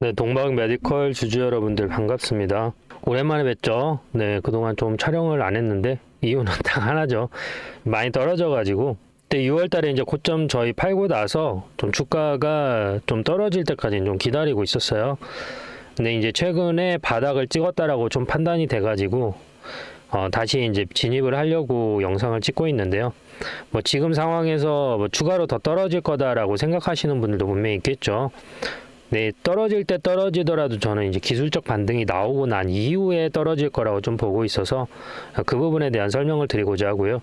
네, 동방 메디컬 주주 여러분들 반갑습니다. 오랜만에 뵙죠. 네, 그동안 좀 촬영을 안 했는데 이유는 딱 하나죠. 많이 떨어져 가지고. 그때 6월 달에 이제 고점 저희 팔고 나서 좀 주가가 좀 떨어질 때까지 좀 기다리고 있었어요. 근데 이제 최근에 바닥을 찍었다라고 좀 판단이 돼 가지고 어, 다시 이제 진입을 하려고 영상을 찍고 있는데요. 뭐 지금 상황에서 뭐 추가로 더 떨어질 거다라고 생각하시는 분들도 분명히 있겠죠. 네, 떨어질 때 떨어지더라도 저는 이제 기술적 반등이 나오고 난 이후에 떨어질 거라고 좀 보고 있어서 그 부분에 대한 설명을 드리고자 하고요.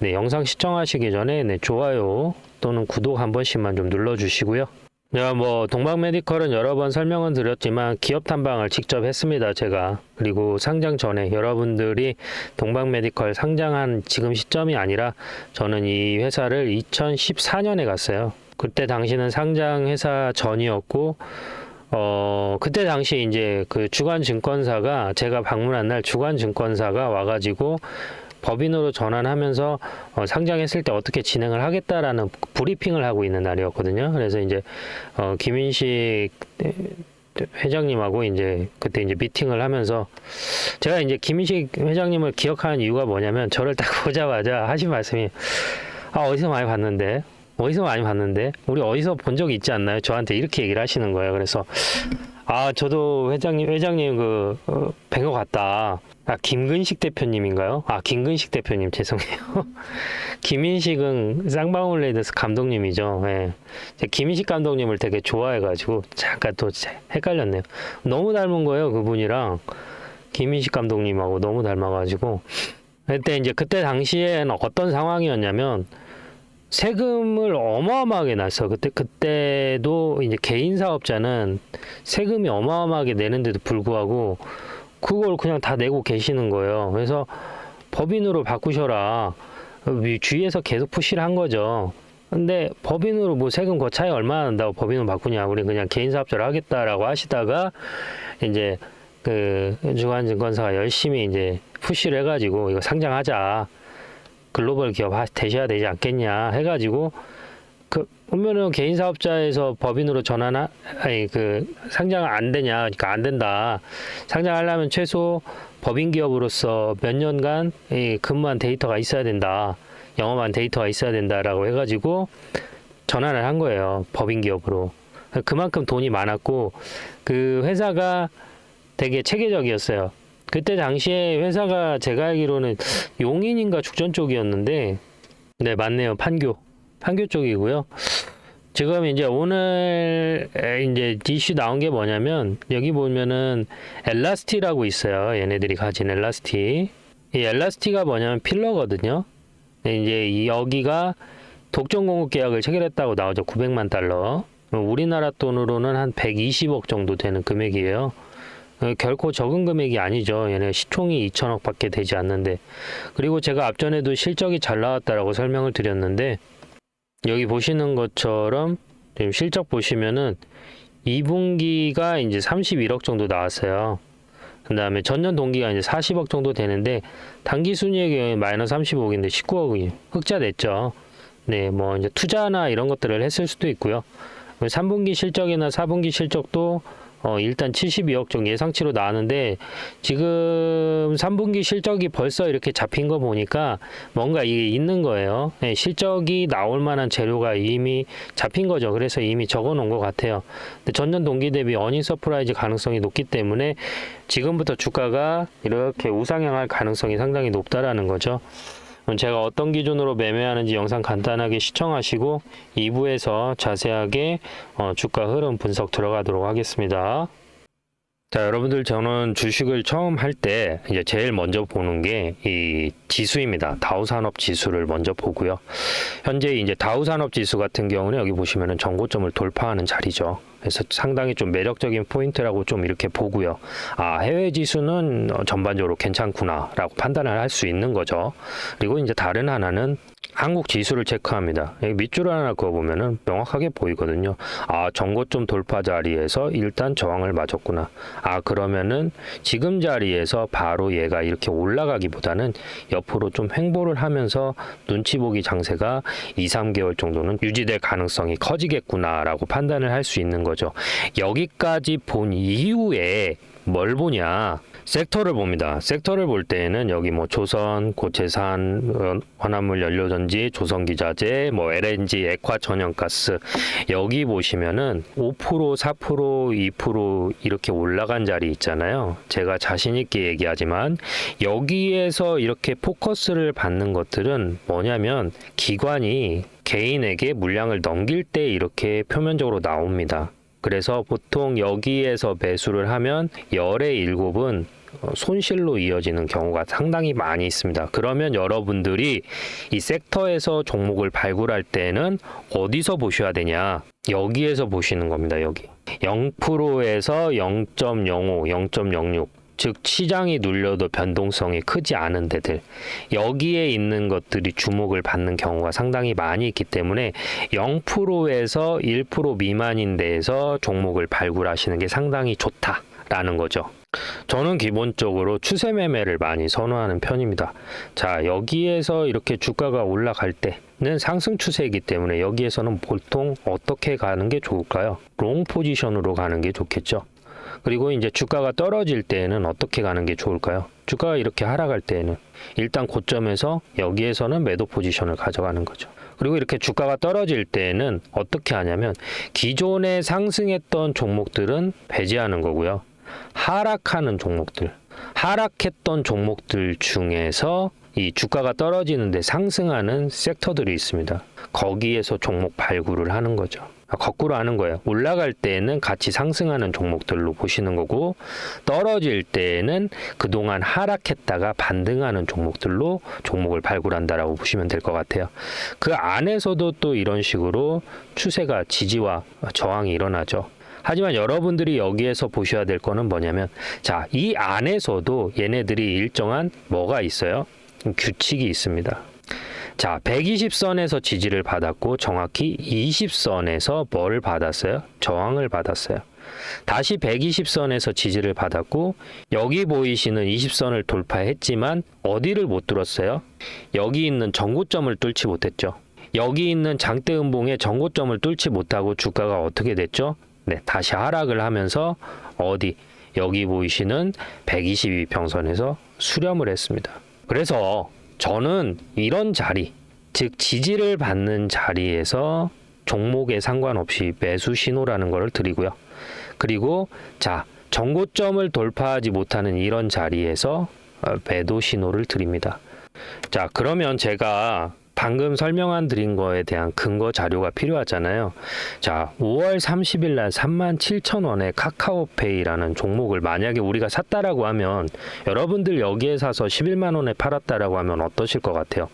네, 영상 시청하시기 전에 네, 좋아요 또는 구독 한 번씩만 좀 눌러주시고요. 제가 뭐 동방메디컬은 여러 번 설명은 드렸지만 기업 탐방을 직접 했습니다 제가 그리고 상장 전에 여러분들이 동방메디컬 상장한 지금 시점이 아니라 저는 이 회사를 2014년에 갔어요 그때 당시는 상장 회사 전이었고 어 그때 당시 이제 그 주간 증권사가 제가 방문한 날 주간 증권사가 와가지고 법인으로 전환하면서 어, 상장했을 때 어떻게 진행을 하겠다라는 브리핑을 하고 있는 날이었거든요. 그래서 이제 어, 김인식 회장님하고 이제 그때 이제 미팅을 하면서 제가 이제 김인식 회장님을 기억하는 이유가 뭐냐면 저를 딱 보자마자 하신 말씀이 아 어디서 많이 봤는데 어디서 많이 봤는데 우리 어디서 본 적이 있지 않나요? 저한테 이렇게 얘기를 하시는 거예요. 그래서 아 저도 회장님 회장님 그 어, 뵌것 같다. 아 김근식 대표님인가요? 아 김근식 대표님 죄송해요. 김인식은 쌍방울 레이드스 감독님이죠. 예. 김인식 감독님을 되게 좋아해가지고 잠깐 또 헷갈렸네요. 너무 닮은 거예요 그분이랑 김인식 감독님하고 너무 닮아가지고 그때 이제 그때 당시에는 어떤 상황이었냐면 세금을 어마어마하게 났어. 그때 그때도 이제 개인 사업자는 세금이 어마어마하게 내는데도 불구하고 그걸 그냥 다 내고 계시는 거예요. 그래서 법인으로 바꾸셔라. 위- 주위에서 계속 푸시를 한 거죠. 근데 법인으로 뭐 세금 그 차이 얼마나 난다고 법인으로 바꾸냐. 우리 그냥 개인 사업자를 하겠다라고 하시다가 이제 그 주간증권사가 열심히 이제 푸시를 해가지고 이거 상장하자. 글로벌 기업 하- 되셔야 되지 않겠냐 해가지고 그 그러면은 개인 사업자에서 법인으로 전환 아니 그 상장 안 되냐 그러니까 안 된다. 상장하려면 최소 법인 기업으로서 몇 년간 이 근무한 데이터가 있어야 된다. 영업한 데이터가 있어야 된다라고 해가지고 전환을 한 거예요 법인 기업으로. 그만큼 돈이 많았고 그 회사가 되게 체계적이었어요 그때 당시에 회사가 제가 알기로는 용인인가 죽전 쪽이었는데 네 맞네요. 판교. 판교 쪽이고요. 지금 이제 오늘 에, 이제 이슈 나온 게 뭐냐면 여기 보면은 엘라스티라고 있어요. 얘네들이 가진 엘라스티. 이 엘라스티가 뭐냐면 필러거든요. 네, 이제 이 여기가 독점 공급 계약을 체결했다고 나오죠. 900만 달러. 우리나라 돈으로는 한 120억 정도 되는 금액이에요. 어, 결코 적은 금액이 아니죠. 얘네 시총이 2천억 밖에 되지 않는데 그리고 제가 앞전에도 실적이 잘 나왔다라고 설명을 드렸는데 여기 보시는 것처럼 지금 실적 보시면은 2분기가 이제 31억 정도 나왔어요. 그 다음에 전년 동기가 이제 40억 정도 되는데 단기 순이익의 경우에 마이너스 35억인데 19억이 흑자 냈죠. 네, 뭐 이제 투자나 이런 것들을 했을 수도 있고요. 3분기 실적이나 4분기 실적도 어, 일단 72억 정도 예상치로 나왔는데 지금 3분기 실적이 벌써 이렇게 잡힌 거 보니까 뭔가 이게 있는 거예요. 네, 실적이 나올 만한 재료가 이미 잡힌 거죠. 그래서 이미 적어 놓은 것 같아요. 근데 전년 동기 대비 어닝 서프라이즈 가능성이 높기 때문에 지금부터 주가가 이렇게 우상향할 가능성이 상당히 높다라는 거죠. 제가 어떤 기준으로 매매하는지 영상 간단하게 시청하시고 2부에서 자세하게 어, 주가 흐름 분석 들어가도록 하겠습니다. 자, 여러분들 저는 주식을 처음 할 때 이제 제일 먼저 보는 게 이 지수입니다. 다우 산업 지수를 먼저 보고요. 현재 이제 다우 산업 지수 같은 경우는 여기 보시면은 정고점을 돌파하는 자리죠. 그래서 상당히 좀 매력적인 포인트라고 좀 이렇게 보고요. 아, 해외 지수는 어, 전반적으로 괜찮구나라고 판단을 할 수 있는 거죠. 그리고 이제 다른 하나는 한국 지수를 체크합니다. 밑줄 하나 그어 보면은 명확하게 보이거든요. 아, 정고점 돌파 자리에서 일단 저항을 맞았구나. 아, 그러면은 지금 자리에서 바로 얘가 이렇게 올라가기보다는 옆으로 좀 횡보를 하면서 눈치 보기 장세가 2, 3개월 정도는 유지될 가능성이 커지겠구나라고 판단을 할 수 있는 거죠. 거죠. 여기까지 본 이후에 뭘 보냐? 섹터를 봅니다. 섹터를 볼 때에는 여기 뭐 조선, 고체산, 어, 화합물 연료전지, 조선기자재, 뭐 LNG, 액화 천연가스 여기 보시면은 5%, 4%, 2% 이렇게 올라간 자리 있잖아요. 제가 자신 있게 얘기하지만 여기에서 이렇게 포커스를 받는 것들은 뭐냐면 기관이 개인에게 물량을 넘길 때 이렇게 표면적으로 나옵니다. 그래서 보통 여기에서 매수를 하면 열의 일곱은 어, 손실로 이어지는 경우가 상당히 많이 있습니다. 그러면 여러분들이 이 섹터에서 종목을 발굴할 때는 어디서 보셔야 되냐? 여기에서 보시는 겁니다. 여기 0%에서 0.05, 0.06. 즉 시장이 눌려도 변동성이 크지 않은 데들 여기에 있는 것들이 주목을 받는 경우가 상당히 많이 있기 때문에 0%에서 1% 미만인 데에서 종목을 발굴하시는 게 상당히 좋다라는 거죠. 저는 기본적으로 추세 매매를 많이 선호하는 편입니다. 자, 여기에서 이렇게 주가가 올라갈 때는 상승 추세이기 때문에 여기에서는 보통 어떻게 가는 게 좋을까요? 롱 포지션으로 가는 게 좋겠죠. 그리고 이제 주가가 떨어질 때에는 어떻게 가는 게 좋을까요? 주가가 이렇게 하락할 때에는 일단 고점에서 여기에서는 매도 포지션을 가져가는 거죠. 그리고 이렇게 주가가 떨어질 때에는 어떻게 하냐면 기존에 상승했던 종목들은 배제하는 거고요. 하락하는 종목들, 하락했던 종목들 중에서 이 주가가 떨어지는데 상승하는 섹터들이 있습니다. 거기에서 종목 발굴을 하는 거죠. 아, 거꾸로 하는 거예요. 올라갈 때에는 같이 상승하는 종목들로 보시는 거고 떨어질 때에는 그동안 하락했다가 반등하는 종목들로 종목을 발굴한다라고 보시면 될 것 같아요. 그 안에서도 또 이런 식으로 추세가 지지와 저항이 일어나죠. 하지만 여러분들이 여기에서 보셔야 될 거는 뭐냐면 자, 이 안에서도 얘네들이 일정한 뭐가 있어요? 규칙이 있습니다. 자, 120선에서 지지를 받았고 정확히 20선에서 뭘 받았어요? 저항을 받았어요. 다시 120선에서 지지를 받았고 여기 보이시는 20선을 돌파했지만 어디를 못 뚫었어요? 여기 있는 전고점을 뚫지 못했죠. 여기 있는 장대 음봉의 전고점을 뚫지 못하고 주가가 어떻게 됐죠? 네, 다시 하락을 하면서 어디 여기 보이시는 122평선에서 수렴을 했습니다. 그래서 저는 이런 자리, 즉 지지를 받는 자리에서 종목에 상관없이 매수 신호라는 것을 드리고요. 그리고 자, 정고점을 돌파하지 못하는 이런 자리에서 어, 매도 신호를 드립니다. 자, 그러면 제가 방금 설명한 드린 거에 대한 근거 자료가 필요하잖아요. 자, 5월 30일 날 37,000원에 카카오페이라는 종목을 만약에 우리가 샀다라고 하면 여러분들 여기에 사서 11만 원에 팔았다라고 하면 어떠실 것 같아요?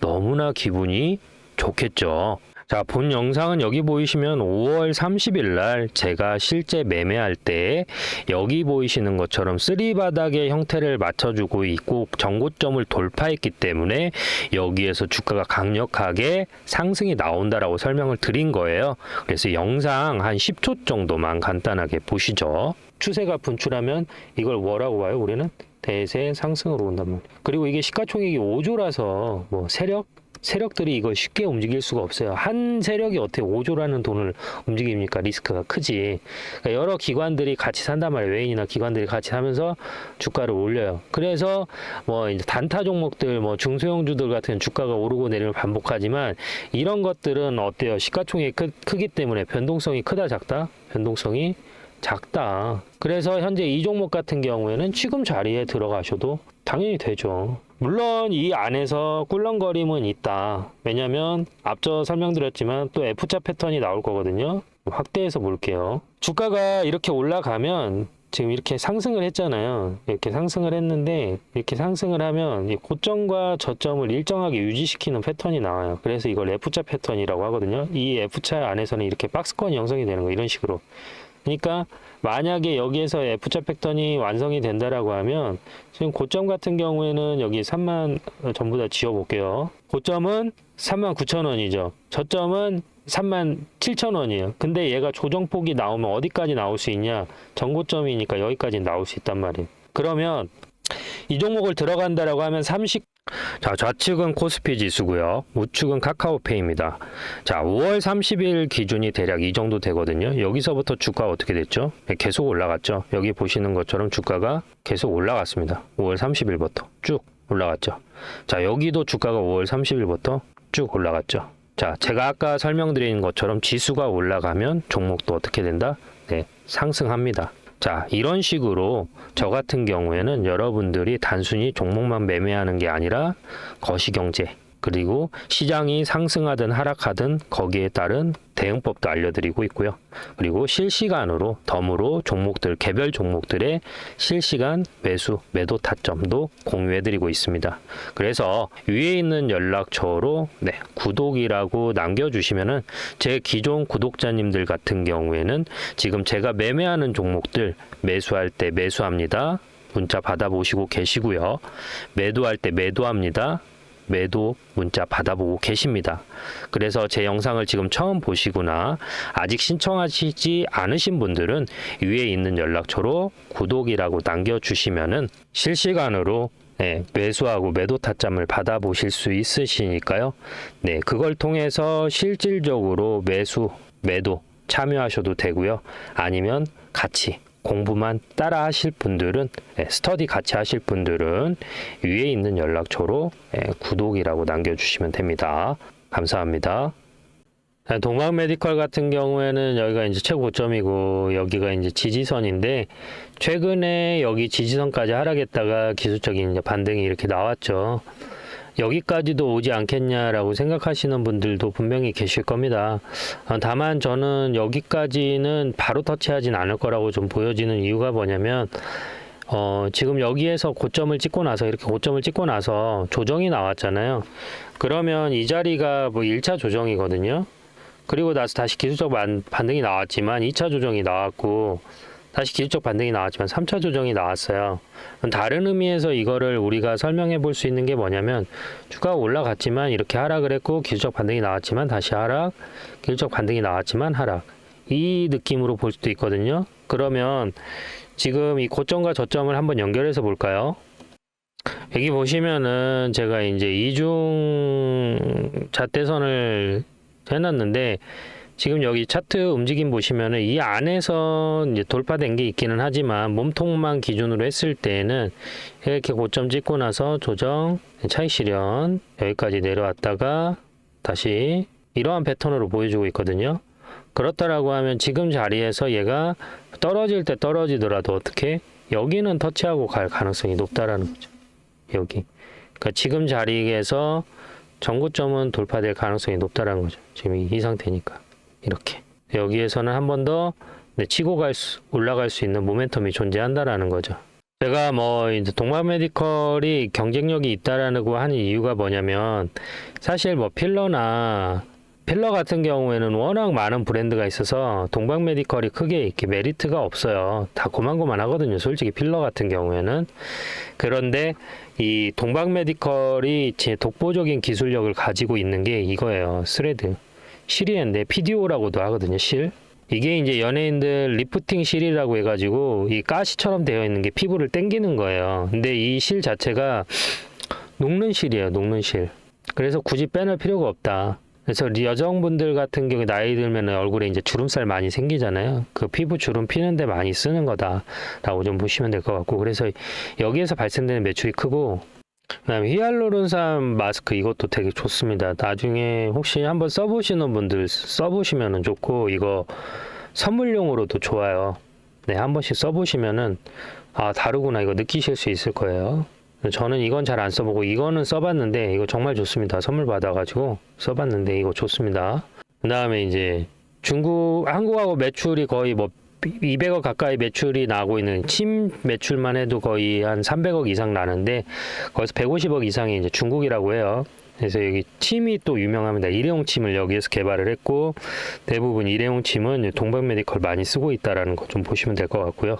너무나 기분이 좋겠죠. 자, 본 영상은 여기 보이시면 5월 30일 날 제가 실제 매매할 때 여기 보이시는 것처럼 쓰리 바닥의 형태를 맞춰주고 있고 정고점을 돌파했기 때문에 여기에서 주가가 강력하게 상승이 나온다라고 설명을 드린 거예요. 그래서 영상 한 10초 정도만 간단하게 보시죠. 추세가 분출하면 이걸 뭐라고 봐요? 우리는 대세 상승으로 온단 말이에요. 그리고 이게 시가총액이 5조라서 뭐 세력 세력들이 이걸 쉽게 움직일 수가 없어요. 한 세력이 어떻게 5조라는 돈을 움직입니까? 리스크가 크지. 그러니까 여러 기관들이 같이 산단 말이에요. 외인이나 기관들이 같이 하면서 주가를 올려요. 그래서 뭐 이제 단타 종목들, 뭐 중소형주들 같은 주가가 오르고 내리를 반복하지만 이런 것들은 어때요? 시가총액이 크, 크기 때문에 변동성이 크다 작다? 변동성이 작다. 그래서 현재 이 종목 같은 경우에는 지금 자리에 들어가셔도 당연히 되죠. 물론 이 안에서 꿀렁거림은 있다. 왜냐면 앞서 설명드렸지만 또 F자 패턴이 나올 거거든요. 확대해서 볼게요. 주가가 이렇게 올라가면 지금 이렇게 상승을 했잖아요. 이렇게 상승을 했는데 이렇게 상승을 하면 이 고점과 저점을 일정하게 유지시키는 패턴이 나와요. 그래서 이걸 F자 패턴이라고 하거든요. 이 F자 안에서는 이렇게 박스권이 형성이 되는 거 이런 식으로. 그러니까 만약에 여기에서 F자 패턴이 완성이 된다라고 하면 지금 고점 같은 경우에는 여기 3만 어, 전부 다 지워 볼게요. 고점은 3만 9천 원이죠. 저점은 3만 7천 원이에요. 근데 얘가 조정폭이 나오면 어디까지 나올 수 있냐? 전고점이니까 여기까지 나올 수 있단 말이에요. 그러면 이 종목을 들어간다라고 하면 30 자, 좌측은 코스피 지수고요. 우측은 카카오페이입니다. 자, 5월 30일 기준이 대략 이 정도 되거든요. 여기서부터 주가가 어떻게 됐죠? 네, 계속 올라갔죠. 여기 보시는 것처럼 주가가 계속 올라갔습니다. 5월 30일부터 쭉 올라갔죠. 자, 여기도 주가가 5월 30일부터 쭉 올라갔죠. 자, 제가 아까 설명드린 것처럼 지수가 올라가면 종목도 어떻게 된다? 네, 상승합니다. 자, 이런 식으로 저 같은 경우에는 여러분들이 단순히 종목만 매매하는 게 아니라 거시경제 그리고 시장이 상승하든 하락하든 거기에 따른 대응법도 알려드리고 있고요. 그리고 실시간으로 덤으로 종목들 개별 종목들의 실시간 매수 매도 타점도 공유해드리고 있습니다. 그래서 위에 있는 연락처로 네, 구독이라고 남겨주시면은 제 기존 구독자님들 같은 경우에는 지금 제가 매매하는 종목들 매수할 때 매수합니다. 문자 받아보시고 계시고요. 매도할 때 매도합니다. 매도 문자 받아보고 계십니다. 그래서 제 영상을 지금 처음 보시거나 아직 신청하시지 않으신 분들은 위에 있는 연락처로 구독이라고 남겨주시면은 실시간으로 네, 매수하고 매도 타점을 받아보실 수 있으시니까요. 네, 그걸 통해서 실질적으로 매수, 매도 참여하셔도 되고요. 아니면 같이 공부만 따라 하실 분들은 예, 스터디 같이 하실 분들은 위에 있는 연락처로 예, 구독이라고 남겨주시면 됩니다. 감사합니다. 자, 동방 메디컬 같은 경우에는 여기가 이제 최고점이고 여기가 이제 지지선인데 최근에 여기 지지선까지 하락했다가 기술적인 이제 반등이 이렇게 나왔죠. 여기까지도 오지 않겠냐라고 생각하시는 분들도 분명히 계실 겁니다. 어, 다만 저는 여기까지는 바로 터치하진 않을 거라고 좀 보여지는 이유가 뭐냐면 어, 지금 여기에서 고점을 찍고 나서 이렇게 고점을 찍고 나서 조정이 나왔잖아요. 그러면 이 자리가 뭐 1차 조정이거든요. 그리고 나서 다시 기술적 반, 반등이 나왔지만 2차 조정이 나왔고 다시 기술적 반등이 나왔지만 3차 조정이 나왔어요. 다른 의미에서 이거를 우리가 설명해 볼 수 있는 게 뭐냐면 주가가 올라갔지만 이렇게 하락을 했고 기술적 반등이 나왔지만 다시 하락, 기술적 반등이 나왔지만 하락. 이 느낌으로 볼 수도 있거든요. 그러면 지금 이 고점과 저점을 한번 연결해서 볼까요? 여기 보시면은 제가 이제 이중 잣대선을 해놨는데 지금 여기 차트 움직임 보시면은 이 안에서 이제 돌파된 게 있기는 하지만 몸통만 기준으로 했을 때는 이렇게 고점 찍고 나서 조정 차익 실현 여기까지 내려왔다가 다시 이러한 패턴으로 보여주고 있거든요. 그렇다라고 하면 지금 자리에서 얘가 떨어질 때 떨어지더라도 어떻게 여기는 터치하고 갈 가능성이 높다라는 거죠. 여기. 그러니까 지금 자리에서 전고점은 돌파될 가능성이 높다라는 거죠. 지금 이, 이 상태니까. 이렇게 여기에서는 한 번더 네, 치고 갈 수, 올라갈 수 있는 모멘텀이 존재한다라는 거죠. 제가 뭐 이제 동방 메디컬이 경쟁력이 있다라고 하는 이유가 뭐냐면 사실 뭐 필러나 필러 같은 경우에는 워낙 많은 브랜드가 있어서 동방 메디컬이 크게 이렇게 메리트가 없어요. 다 고만고만 하거든요. 솔직히 필러 같은 경우에는 그런데 이 동방 메디컬이 제 독보적인 기술력을 가지고 있는 게 이거예요. 스레드. 실이인데 PDO라고도 하거든요. 실. 이게 이제 연예인들 리프팅 실이라고 해가지고 이 가시처럼 되어 있는 게 피부를 당기는 거예요. 근데 이 실 자체가 녹는 실이에요. 녹는 실. 그래서 굳이 빼낼 필요가 없다. 그래서 여성분들 같은 경우에 나이 들면 얼굴에 이제 주름살 많이 생기잖아요. 그 피부 주름 피는데 많이 쓰는 거다라고 좀 보시면 될 것 같고 그래서 여기에서 발생되는 매출이 크고 그다음에 히알루론산 마스크 이것도 되게 좋습니다. 나중에 혹시 한번 써보시는 분들 써보시면은 좋고 이거 선물용으로도 좋아요. 네, 한 번씩 써보시면은 아 다르구나 이거 느끼실 수 있을 거예요. 저는 이건 잘 안 써보고 이거는 써봤는데 이거 정말 좋습니다. 선물 받아가지고 써봤는데 이거 좋습니다. 그 다음에 이제 중국 한국하고 매출이 거의 뭐 200억 가까이 매출이 나고 있는 침 매출만 해도 거의 한 300억 이상 나는데 거기서 150억 이상이 이제 중국이라고 해요. 그래서 여기 침이 또 유명합니다. 일회용 침을 여기에서 개발을 했고 대부분 일회용 침은 동방 메디컬 많이 쓰고 있다라는 거 좀 보시면 될 것 같고요.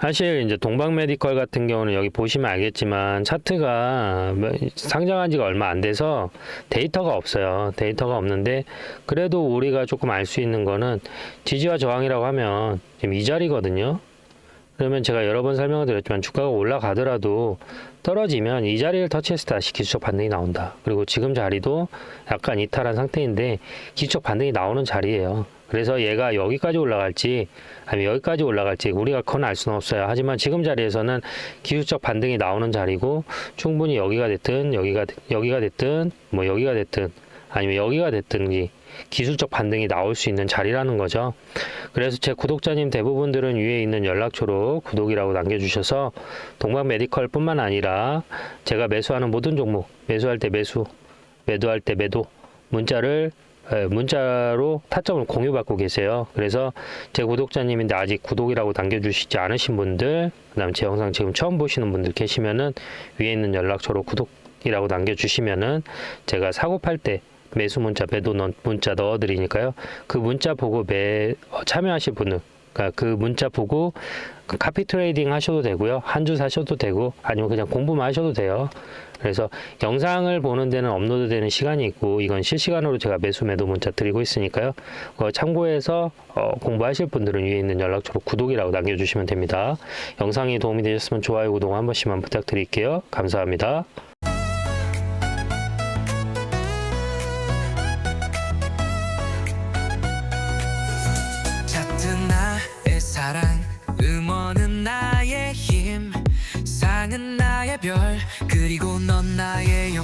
사실 이제 동방 메디컬 같은 경우는 여기 보시면 알겠지만 차트가 뭐 상장한 지가 얼마 안 돼서 데이터가 없어요. 데이터가 없는데 그래도 우리가 조금 알 수 있는 거는 지지와 저항이라고 하면 지금 이 자리거든요. 그러면 제가 여러 번 설명을 드렸지만 주가가 올라가더라도 떨어지면 이 자리를 터치했을 때 다시 기술적 반등이 나온다. 그리고 지금 자리도 약간 이탈한 상태인데 기술적 반등이 나오는 자리예요. 그래서 얘가 여기까지 올라갈지 아니면 여기까지 올라갈지 우리가 그건 알 수는 없어요. 하지만 지금 자리에서는 기술적 반등이 나오는 자리고 충분히 여기가 됐든 여기가 여기가 됐든 뭐 여기가 됐든 아니면 여기가 됐든 이 기술적 반등이 나올 수 있는 자리라는 거죠. 그래서 제 구독자님 대부분들은 위에 있는 연락처로 구독이라고 남겨주셔서 동방 메디컬 뿐만 아니라 제가 매수하는 모든 종목 매수할 때 매수, 매도할 때 매도 문자를 에, 문자로 타점을 공유받고 계세요. 그래서 제 구독자님인데 아직 구독이라고 남겨주시지 않으신 분들, 그 다음 제 영상 지금 처음 보시는 분들 계시면은 위에 있는 연락처로 구독이라고 남겨주시면은 제가 사고 팔 때 매수 문자, 매도 넣- 문자 넣어드리니까요. 그 문자 보고 매 어, 참여하실 분은 그러니까 그 문자 보고 그 카피 트레이딩 하셔도 되고요. 한 주 사셔도 되고 아니면 그냥 공부만 하셔도 돼요. 그래서 영상을 보는 데는 업로드 되는 시간이 있고 이건 실시간으로 제가 매수 매도 문자 드리고 있으니까요. 참고해서 어, 공부하실 분들은 위에 있는 연락처로 구독이라고 남겨주시면 됩니다. 영상이 도움이 되셨으면 좋아요, 구독 한 번씩만 부탁드릴게요. 감사합니다. 별. 그리고 넌 나의